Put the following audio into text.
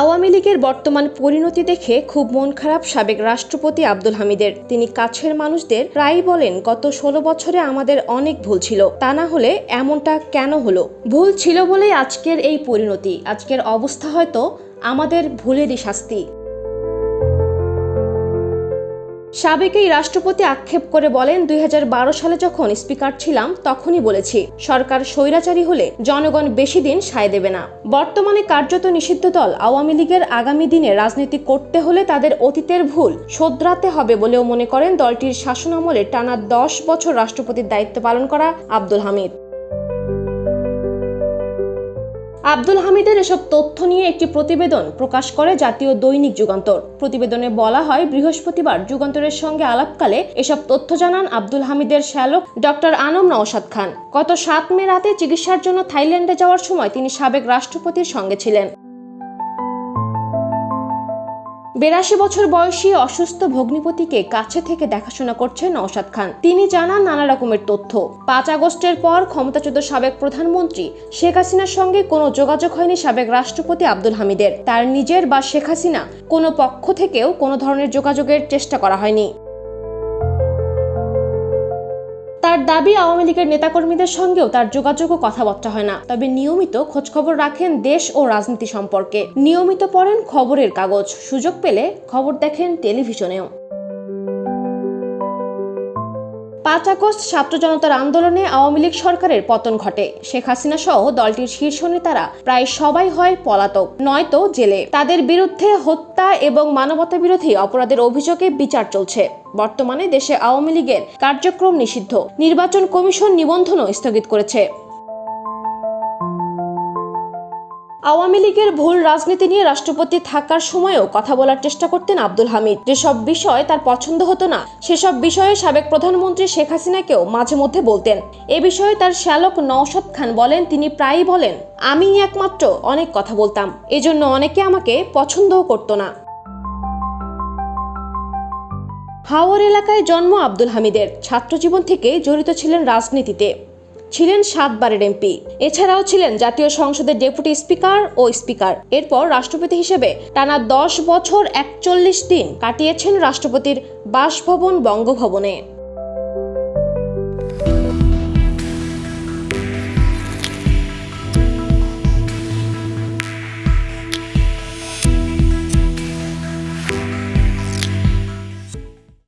আওয়ামী লীগের বর্তমান পরিণতি দেখে খুব মন খারাপ সাবেক রাষ্ট্রপতি আব্দুল হামিদের। তিনি কাছের মানুষদের প্রায়ই বলেন, গত ষোলো বছরে আমাদের অনেক ভুল ছিল। তা না হলে এমনটা কেন হলো? ভুল ছিল বলেই আজকের এই পরিণতি। আজকের অবস্থা হয়তো আমাদের ভুলেরই শাস্তি। সাবেক এই রাষ্ট্রপতি আক্ষেপ করে বলেন, দুই হাজার বারো সালে যখন স্পিকার ছিলাম, তখনই বলেছি, সরকার স্বৈরাচারী হলে জনগণ বেশি দিন সায় দেবে না। বর্তমানে কার্যত নিষিদ্ধ দল আওয়ামী লীগের আগামী দিনে রাজনীতি করতে হলে তাদের অতীতের ভুল শোধরাতে হবে বলেও মনে করেন দলটির শাসনামলে টানা দশ বছর রাষ্ট্রপতির দায়িত্ব পালন করা আব্দুল হামিদ। আব্দুল হামিদের এসব তথ্য নিয়ে একটি প্রতিবেদন প্রকাশ করে জাতীয় দৈনিক যুগান্তর। প্রতিবেদনে বলা হয়, বৃহস্পতিবার যুগান্তরের সঙ্গে আলাপকালে এসব তথ্য জানান আব্দুল হামিদের শ্যালক ডক্টর আনম নওশাদ খান। গত সাত মে রাতে চিকিৎসার জন্য থাইল্যান্ডে যাওয়ার সময় তিনি সাবেক রাষ্ট্রপতির সঙ্গে ছিলেন। বেরাশি বছর বয়সী অসুস্থ ভগ্নিপতিকে কাছে থেকে দেখাশোনা করছেন নওশাদ খান। তিনি জানান নানা রকমের তথ্য। পাঁচ আগস্টের পর ক্ষমতাচ্যুত সাবেক প্রধানমন্ত্রী শেখ হাসিনার সঙ্গে কোনো যোগাযোগ হয়নি সাবেক রাষ্ট্রপতি আব্দুল হামিদের। তার নিজের বা শেখ হাসিনা কোনো পক্ষ থেকেও কোনো ধরনের যোগাযোগের চেষ্টা করা হয়নি। তার দাবি আওয়ামী লীগের নেতাকর্মীদের সঙ্গেও তার যোগাযোগ ও কথাবার্তা হয় না। তবে নিয়মিত খোঁজখবর রাখেন দেশ ও রাজনীতি সম্পর্কে। নিয়মিত পড়েন খবরের কাগজ। সুযোগ পেলে খবর দেখেন টেলিভিশনেও। পাঁচ আগস্ট ছাত্র জনতার আন্দোলনে আওয়ামী লীগ সরকারের পতন ঘটে। শেখ হাসিনা সহ দলটির শীর্ষ নেতারা প্রায় সবাই হয় পলাতক, নয়তো জেলে। তাদের বিরুদ্ধে হত্যা এবং মানবতা বিরোধী অপরাধের অভিযোগে বিচার চলছে। বর্তমানে দেশে আওয়ামী লীগের কার্যক্রম নিষিদ্ধ। নির্বাচন কমিশন নিবন্ধনও স্থগিত করেছে। আওয়ামী লীগের ভুল রাজনীতি নিয়ে রাষ্ট্রপতি থাকার সময়ও কথা বলার চেষ্টা করতেন আব্দুল হামিদ। যেসব বিষয় তার পছন্দ হতো না, সেসব বিষয়ে সাবেক প্রধানমন্ত্রী শেখ হাসিনাকেও মাঝে মধ্যে বলতেন। এ বিষয়ে তার শ্যালক নওশাদ খান বলেন, তিনি প্রায়ই বলেন আমি একমাত্র অনেক কথা বলতাম, এজন্য অনেকে আমাকে পছন্দও করতো না। হাওর এলাকায় জন্ম আব্দুল হামিদের। ছাত্রজীবন থেকে জড়িত ছিলেন রাজনীতিতে। ছিলেন সাতবারের এমপি। এছাড়াও ছিলেন জাতীয় সংসদের ডেপুটি স্পিকার ও স্পিকার। এরপর রাষ্ট্রপতি হিসেবে টানা দশ বছর একচল্লিশ দিন কাটিয়েছেন রাষ্ট্রপতির বাসভবন বঙ্গভবনে।